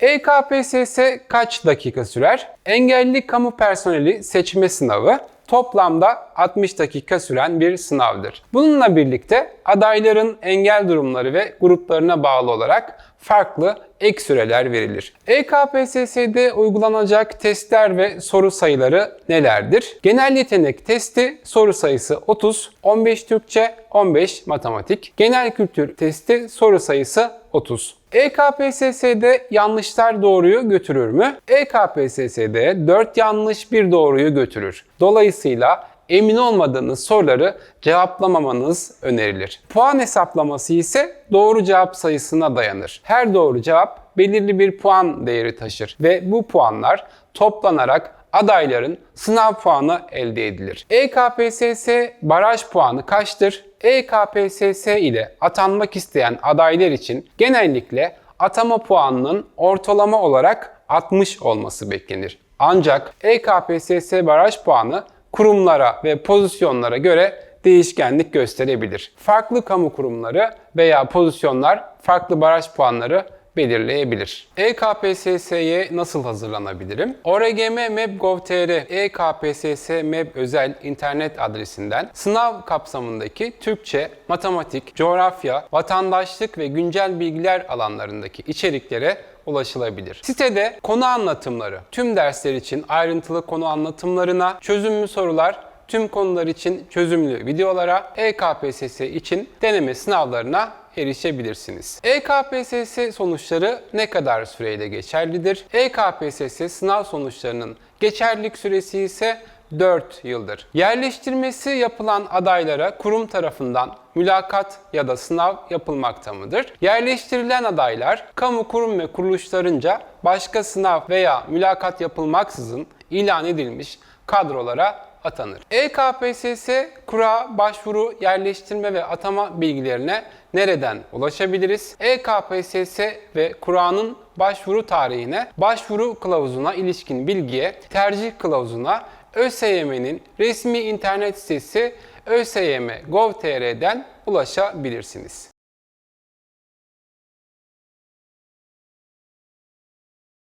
EKPSS kaç dakika sürer? Engelli kamu personeli seçme sınavı toplamda 60 dakika süren bir sınavdır. Bununla birlikte adayların engel durumları ve gruplarına bağlı olarak farklı ek süreler verilir. EKPSS'de uygulanacak testler ve soru sayıları nelerdir? Genel yetenek testi soru sayısı 30, 15 Türkçe, 15 matematik. Genel kültür testi soru sayısı 30. E EKPSS'de yanlışlar doğruyu götürür mü? EKPSS'de 4 yanlış bir doğruyu götürür. Dolayısıyla emin olmadığınız soruları cevaplamamanız önerilir. Puan hesaplaması ise doğru cevap sayısına dayanır. Her doğru cevap belirli bir puan değeri taşır ve bu puanlar toplanarak adayların sınav puanı elde edilir. EKPSS baraj puanı kaçtır? EKPSS ile atanmak isteyen adaylar için genellikle atama puanının ortalama olarak 60 olması beklenir. Ancak EKPSS baraj puanı kurumlara ve pozisyonlara göre değişkenlik gösterebilir. Farklı kamu kurumları veya pozisyonlar farklı baraj puanları belirleyebilir. EKPSS'ye nasıl hazırlanabilirim? ORGM Map.gov.tr EKPSS Map özel internet adresinden sınav kapsamındaki Türkçe, matematik, coğrafya, vatandaşlık ve güncel bilgiler alanlarındaki içeriklere ulaşılabilir. Sitede konu anlatımları, tüm dersler için ayrıntılı konu anlatımlarına, çözümlü sorular, tüm konular için çözümlü videolara, EKPSS için deneme sınavlarına erişebilirsiniz. EKPSS sonuçları ne kadar süreyle geçerlidir? EKPSS sınav sonuçlarının geçerlilik süresi ise 4 yıldır. Yerleştirmesi yapılan adaylara kurum tarafından mülakat ya da sınav yapılmakta mıdır? Yerleştirilen adaylar kamu kurum ve kuruluşlarınca başka sınav veya mülakat yapılmaksızın ilan edilmiş kadrolara atanır. EKPSS kura, başvuru, yerleştirme ve atama bilgilerine nereden ulaşabiliriz? EKPSS ve kuranın başvuru tarihine, başvuru kılavuzuna ilişkin bilgiye, tercih kılavuzuna ÖSYM'nin resmi internet sitesi ÖSYM.gov.tr'den ulaşabilirsiniz.